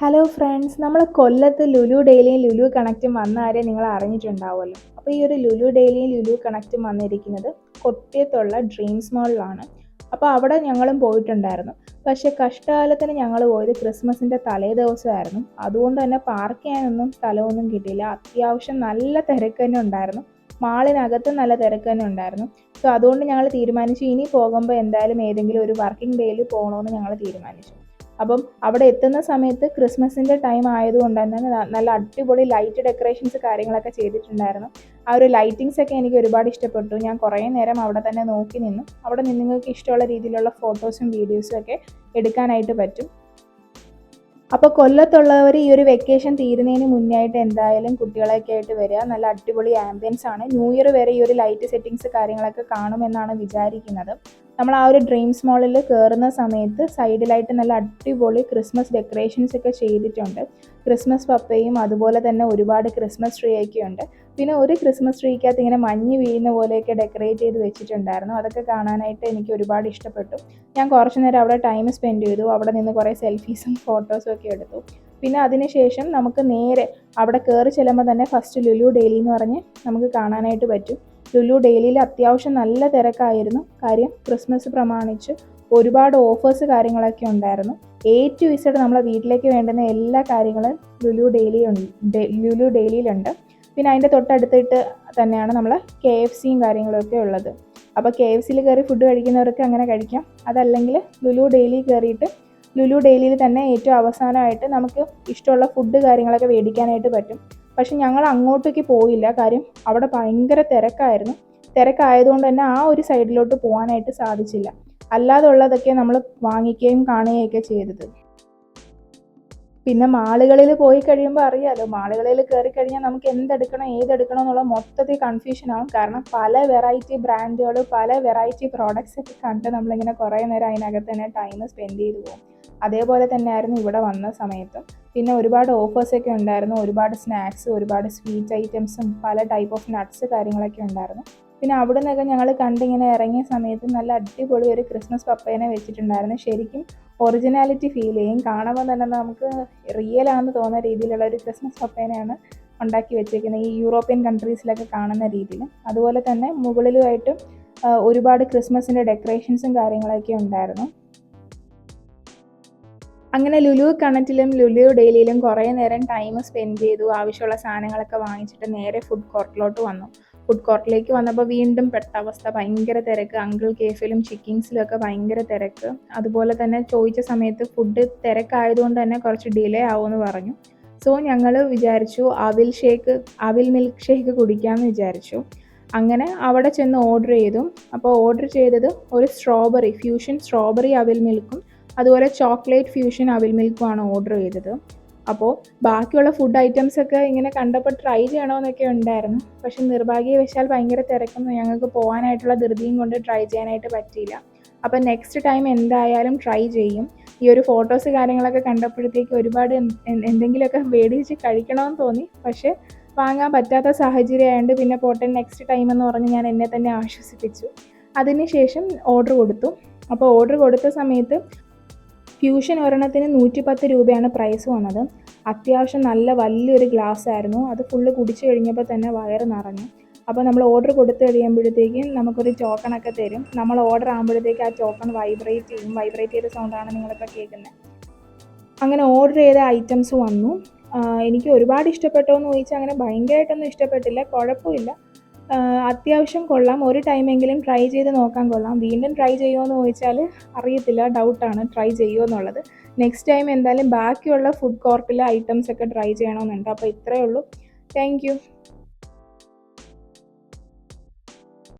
Hello friends നമ്മൾ കൊല്ലത്ത് ലുലു ഡെയിലിയും ലുലു കണക്റ്റും വന്ന ആരെ നിങ്ങൾ അറിഞ്ഞിട്ടുണ്ടാവുമല്ലോ. അപ്പോൾ ഈ ഒരു ലുലു ഡെയിലിയും ലുലു കണക്റ്റും വന്നിരിക്കുന്നത് കൊട്ടിയത്തുള്ള ഡ്രീംസ് മാളിലാണ് അപ്പോൾ അവിടെ ഞങ്ങളും പോയിട്ടുണ്ടായിരുന്നു. പക്ഷേ കഷ്ടകാലത്തിന് ഞങ്ങൾ പോയത് ക്രിസ്മസിന്റെ തലേ ദിവസമായിരുന്നു. അതുകൊണ്ട് തന്നെ പാർക്ക് ചെയ്യാനൊന്നും സ്ഥലമൊന്നും കിട്ടിയില്ല. അത്യാവശ്യം നല്ല തിരക്ക് തന്നെ ഉണ്ടായിരുന്നു. മാളിനകത്ത് നല്ല തിരക്ക് തന്നെ ഉണ്ടായിരുന്നു. സോ അതുകൊണ്ട് ഞങ്ങൾ തീരുമാനിച്ചു ഇനി പോകുമ്പോൾ എന്തായാലും ഏതെങ്കിലും ഒരു വർക്കിംഗ് ഡേയിൽ പോകണമെന്ന് ഞങ്ങൾ തീരുമാനിച്ചു. അപ്പം അവിടെ എത്തുന്ന സമയത്ത് ക്രിസ്മസിന്റെ ടൈം ആയതുകൊണ്ട് തന്നെ നല്ല അടിപൊളി ലൈറ്റ് ഡെക്കറേഷൻസ് കാര്യങ്ങളൊക്കെ ചെയ്തിട്ടുണ്ടായിരുന്നു. ആ ഒരു ലൈറ്റിങ്സ് ഒക്കെ എനിക്ക് ഒരുപാട് ഇഷ്ടപ്പെട്ടു. ഞാൻ കുറേ നേരം അവിടെ തന്നെ നോക്കി നിന്നു. അവിടെ നിന്ന് നിങ്ങൾക്ക് ഇഷ്ടമുള്ള രീതിയിലുള്ള ഫോട്ടോസും വീഡിയോസും ഒക്കെ എടുക്കാനായിട്ട് പറ്റും. അപ്പോൾ കൊല്ലത്തുള്ളവർ ഈ ഒരു വെക്കേഷൻ തീരുന്നതിന് മുന്നേ ആയിട്ട് എന്തായാലും കുട്ടികളൊക്കെ ആയിട്ട് വരിക. നല്ല അടിപൊളി ആംബിയൻസ് ആണ്. ന്യൂ ഇയർ വരെ ഈ ഒരു ലൈറ്റ് സെറ്റിങ്സ് കാര്യങ്ങളൊക്കെ കാണുമെന്നാണ് വിചാരിക്കുന്നത്. നമ്മൾ ആ ഒരു ഡ്രീംസ് മോളിൽ കയറുന്ന സമയത്ത് സൈഡിലായിട്ട് നല്ല അടിപൊളി ക്രിസ്മസ് ഡെക്കറേഷൻസ് ഒക്കെ ചെയ്തിട്ടുണ്ട്. ക്രിസ്മസ് പപ്പയും അതുപോലെ തന്നെ ഒരുപാട് ക്രിസ്മസ് ട്രീ ഒക്കെ ഉണ്ട്. പിന്നെ ഒരു ക്രിസ്മസ് ട്രീക്കകത്ത് ഇങ്ങനെ മഞ്ഞ് വീഴുന്ന പോലെയൊക്കെ ഡെക്കറേറ്റ് ചെയ്ത് വെച്ചിട്ടുണ്ടായിരുന്നു. അതൊക്കെ കാണാനായിട്ട് എനിക്ക് ഒരുപാട് ഇഷ്ടപ്പെട്ടു. ഞാൻ കുറച്ച് നേരം അവിടെ ടൈം സ്പെൻഡ് ചെയ്തു. അവിടെ നിന്ന് കുറേ സെൽഫീസും ഫോട്ടോസും ഒക്കെ എടുത്തു. പിന്നെ അതിനുശേഷം നമുക്ക് നേരെ അവിടെ കയറി ചെല്ലുമ്പോൾ തന്നെ ഫസ്റ്റ് ലുലു ഡെയിലി എന്ന് പറഞ്ഞ് നമുക്ക് കാണാനായിട്ട് പറ്റും. ലുലു ഡെയിലിയിൽ അത്യാവശ്യം നല്ല തിരക്കായിരുന്നു. കാര്യം ക്രിസ്മസ് പ്രമാണിച്ച് ഒരുപാട് ഓഫേഴ്സ് കാര്യങ്ങളൊക്കെ ഉണ്ടായിരുന്നു. എ ടു ഇസഡ് നമ്മളെ വീട്ടിലേക്ക് വേണ്ടുന്ന എല്ലാ കാര്യങ്ങളും ലുലു ഡെയിലി ഉണ്ട്. ലുലു ഡെയിലിയിലുണ്ട്. പിന്നെ അതിന്റെ തൊട്ടടുത്തിട്ട് തന്നെയാണ് നമ്മൾ കെ എഫ് സിയും കാര്യങ്ങളൊക്കെ ഉള്ളത്. അപ്പോൾ കെ എഫ് സിയിൽ കയറി ഫുഡ് കഴിക്കുന്നവർക്ക് അങ്ങനെ കഴിക്കാം. അതല്ലെങ്കിൽ ലുലു ഡെയിലി കയറിയിട്ട് ലുലു ഡെയിലിയിൽ തന്നെ ഏറ്റവും അവസാനമായിട്ട് നമുക്ക് ഇഷ്ടമുള്ള ഫുഡ് കാര്യങ്ങളൊക്കെ മേടിക്കാനായിട്ട് പറ്റും. പക്ഷെ ഞങ്ങൾ അങ്ങോട്ടേക്ക് പോയില്ല. കാര്യം അവിടെ ഭയങ്കര തിരക്കായിരുന്നു. തിരക്കായതുകൊണ്ട് തന്നെ ആ ഒരു സൈഡിലോട്ട് പോകാനായിട്ട് സാധിച്ചില്ല. അല്ലാതെ ഉള്ളതൊക്കെ നമ്മൾ വാങ്ങിക്കുകയും കാണുകയൊക്കെ ചെയ്തത്. പിന്നെ മാളുകളിൽ പോയി കഴിയുമ്പോൾ അറിയാലോ മാളുകളിൽ കയറി കഴിഞ്ഞാൽ നമുക്ക് എന്തെടുക്കണം ഏതെടുക്കണം എന്നുള്ള മൊത്തത്തിൽ കൺഫ്യൂഷൻ ആവും. കാരണം പല വെറൈറ്റി ബ്രാൻഡുകൾ പല വെറൈറ്റി പ്രോഡക്റ്റ്സ് ഒക്കെ കണ്ട് നമ്മളിങ്ങനെ കുറേ നേരം അതിനകത്ത് തന്നെ ടൈം സ്പെൻഡ് ചെയ്ത് പോകും. അതേപോലെ തന്നെയായിരുന്നു ഇവിടെ വന്ന സമയത്തും. പിന്നെ ഒരുപാട് ഓഫേഴ്സൊക്കെ ഉണ്ടായിരുന്നു. ഒരുപാട് സ്നാക്സ് ഒരുപാട് സ്വീറ്റ് ഐറ്റംസും പല ടൈപ്പ് ഓഫ് നട്ട്സ് കാര്യങ്ങളൊക്കെ ഉണ്ടായിരുന്നു. പിന്നെ അവിടെ നിന്നൊക്കെ ഞങ്ങൾ കണ്ടിങ്ങനെ ഇറങ്ങിയ സമയത്ത് നല്ല അടിപൊളി ഒരു ക്രിസ്മസ് പപ്പേനെ വെച്ചിട്ടുണ്ടായിരുന്നു. ശരിക്കും ഒറിജിനാലിറ്റി ഫീൽ ചെയ്യും. കാണുമ്പോൾ തന്നെ നമുക്ക് റിയൽ ആണെന്ന് തോന്നുന്ന രീതിയിലുള്ള ഒരു ക്രിസ്മസ് പപ്പേനെയാണ് ഉണ്ടാക്കി വെച്ചേക്കുന്നത്. ഈ യൂറോപ്യൻ കൺട്രീസിലൊക്കെ കാണുന്ന രീതിയിൽ അതുപോലെ തന്നെ മുകളിലുമായിട്ടും ഒരുപാട് ക്രിസ്മസിന്റെ ഡെക്കറേഷൻസും കാര്യങ്ങളൊക്കെ ഉണ്ടായിരുന്നു. അങ്ങനെ ലുലു കണറ്റിലും ലുലു ഡെയിലിയിലും കുറേ നേരം ടൈം സ്പെൻഡ് ചെയ്തു. ആവശ്യമുള്ള സാധനങ്ങളൊക്കെ വാങ്ങിച്ചിട്ട് നേരെ ഫുഡ് കോർട്ടിലോട്ട് വന്നു. ഫുഡ് കോർട്ടിലേക്ക് വന്നപ്പോൾ വീണ്ടും പെട്ട അവസ്ഥ ഭയങ്കര തിരക്ക്. അങ്കിൾ കേഫിലും ചിക്കിങ്സിലും ഒക്കെ ഭയങ്കര തിരക്ക്. അതുപോലെ തന്നെ ചോദിച്ച സമയത്ത് ഫുഡ് തിരക്കായതുകൊണ്ട് തന്നെ കുറച്ച് ഡിലേ ആവുമെന്ന് പറഞ്ഞു. സോ ഞങ്ങൾ വിചാരിച്ചു അവിൽ ഷേക്ക് അവിൽ മിൽക്ക് ഷേക്ക് കുടിക്കാമെന്ന് വിചാരിച്ചു. അങ്ങനെ അവിടെ ചെന്ന് ഓർഡർ ചെയ്തു. അപ്പോൾ ഓർഡർ ചെയ്തത് ഒരു സ്ട്രോബെറി ഫ്യൂഷൻ സ്ട്രോബെറി അവിൽ മിൽക്കും അതുപോലെ ചോക്ലേറ്റ് ഫ്യൂഷൻ അവിൽ മിൽക്കുമാണ് ഓർഡർ ചെയ്തത്. അപ്പോൾ ബാക്കിയുള്ള ഫുഡ് ഐറ്റംസ് ഒക്കെ ഇങ്ങനെ കണ്ടപ്പോൾ ട്രൈ ചെയ്യണമെന്നൊക്കെ ഉണ്ടായിരുന്നു. പക്ഷെ നിർഭാഗ്യവശാൽ ഭയങ്കര തിരക്കും ഞങ്ങൾക്ക് പോകാനായിട്ടുള്ള ധൃതിയും കൊണ്ട് ട്രൈ ചെയ്യാനായിട്ട് പറ്റിയില്ല. അപ്പോൾ നെക്സ്റ്റ് ടൈം എന്തായാലും ട്രൈ ചെയ്യും. ഈ ഒരു ഫോട്ടോസ് കാര്യങ്ങളൊക്കെ കണ്ടപ്പോഴത്തേക്ക് ഒരുപാട് എന്ത്- എന്ത് എന്തെങ്കിലുമൊക്കെ മേടിച്ച് കഴിക്കണമെന്ന് തോന്നി. പക്ഷേ വാങ്ങാൻ പറ്റാത്ത സാഹചര്യമായതുകൊണ്ട് പിന്നെ പോട്ടെ നെക്സ്റ്റ് ടൈം എന്ന് പറഞ്ഞ് ഞാൻ എന്നെ തന്നെ ആശ്വസിപ്പിച്ചു. അതിനുശേഷം ഓർഡർ കൊടുത്തു. അപ്പോൾ ഓർഡർ കൊടുത്ത സമയത്ത് ഫ്യൂഷൻ ഒരെണ്ണത്തിന് നൂറ്റി പത്ത് രൂപയാണ് പ്രൈസ് വന്നത്. അത്യാവശ്യം നല്ല വലിയൊരു ഗ്ലാസ് ആയിരുന്നു. അത് ഫുള്ള് കുടിച്ചു കഴിഞ്ഞപ്പോൾ തന്നെ വയറ് നിറഞ്ഞു. അപ്പോൾ നമ്മൾ ഓർഡർ കൊടുത്തു കഴിയുമ്പോഴത്തേക്കും നമുക്കൊരു ടോക്കണൊക്കെ തരും. നമ്മൾ ഓർഡർ ആകുമ്പോഴത്തേക്ക് ആ ടോക്കൺ വൈബ്രേറ്റ് ചെയ്യും. വൈബ്രേറ്റ് ചെയ്ത സൗണ്ടാണ് നിങ്ങളിപ്പോൾ കേൾക്കുന്നത് അങ്ങനെ ഓർഡർ ചെയ്ത ഐറ്റംസ് വന്നു. എനിക്ക് ഒരുപാട് ഇഷ്ടപ്പെട്ടോ എന്ന് ചോദിച്ചാൽ അങ്ങനെ ഭയങ്കരമായിട്ടൊന്നും ഇഷ്ടപ്പെട്ടില്ല. കുഴപ്പമില്ല. അത്യാവശ്യം കൊള്ളാം. ഒരു ടൈമെങ്കിലും ട്രൈ ചെയ്ത് നോക്കാൻ കൊള്ളാം. വീണ്ടും ട്രൈ ചെയ്യുമോ എന്ന് ചോദിച്ചാൽ അറിയത്തില്ല. ഡൗട്ടാണ് ട്രൈ ചെയ്യുമോ എന്നുള്ളത് നെക്സ്റ്റ് ടൈം എന്തായാലും ബാക്കിയുള്ള ഫുഡ് കോർപ്പിലെ ഐറ്റംസ് ഒക്കെ ട്രൈ ചെയ്യണമെന്നുണ്ട് അപ്പോൾ ഇത്രയേ ഉള്ളൂ. താങ്ക്